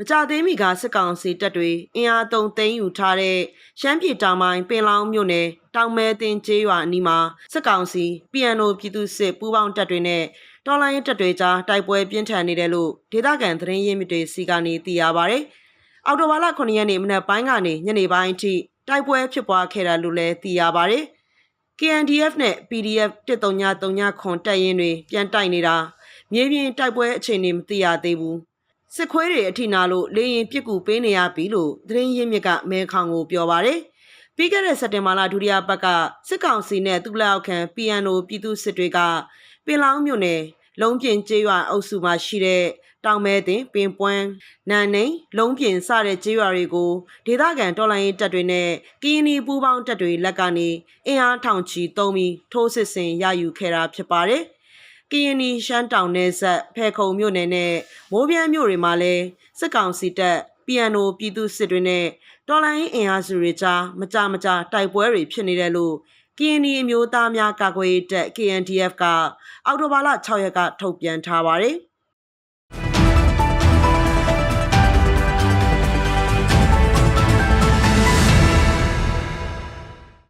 မကြသေးမီကစစ်ကောင်စီတပ်တွေအင်အားသုံးသိမ်းယူထားတဲ့ရှမ်းပြည်တောင်ပိုင်းပင်လောင်းမြို့နယ်တောင်မဲတင်ကျေးရွာအနီးမှာစစ်ကောင်စီ PNO ပြည်သူစစ်ပူးပေါင်းတပ်တွေနဲ့တော်လိုင်းတပ်တွေကြားတိုက်ပွဲပြင်းထန်နေတယ်လို့ဒေသခံသတင်းရင်းမြစ်တွေစီကနေသိရပါဗျ။အော်တိုဘာလ9ရက်နေ့မနက်ပိုင်းကနေညနေပိုင်းအထိတိုက်ပွဲဖြစ်ပွားခဲ့တယ်လို့လည်းသိရပါဗျ။ KNDF နဲ့ PDF 1339ခွန်တပ်ရင်းတွေပြန်တိုက်နေတာမြေပြင်တိုက်ပွဲအခြေအနေမသိရသေးဘူး။ စစ်ခွေးတွေအထိနာလို့လေရင်ပြစ်ကူပေးနေရပြီလို့သတင်းရင်းမြစ်ကမဲခေါင်ကိုပြောပါတယ်။ပြီးခဲ့တဲ့စက်တင်ဘာလဒုတိယပတ်ကစစ်ကောင်စီနဲ့သူလက်အောက်ခံ PNO ပြည်သူစစ်တွေကပင်လောင်းမြို့နယ်လုံးပြင်ကျေးရွာအုပ်စုမှာရှိတဲ့တောင်မဲတင်ပင်ပွန်းနန်နေလုံးပြင်စတဲ့ကျေးရွာတွေကိုဒေသခံတော်လိုင်းရေးတပ်တွေနဲ့ကရင်နီပူးပေါင်းတပ်တွေလက်ကနေအင်အားထောင်ချီတုံးပြီးထိုးစစ်ဆင်ရယူခဲ့တာဖြစ်ပါတယ်။ ကရင်နီရှမ်းတောင်နယ်ဆက်ဖဲခုံမြို့နယ်နဲ့မိုးပြန်းမြို့တွေမှာလည်းစစ်ကောင်စီတပ် PNO ပြည်သူစစ်တွေနဲ့တော်လိုင်းအင်အားစုတွေကြားမကြမကြတိုက်ပွဲတွေဖြစ်နေတယ်လို့ကရင်နီအမျိုးသားများကာကွယ်ရေးတပ် KNDF ကအောက်တိုဘာလ6ရက်ကထုတ်ပြန်ထားပါတယ်။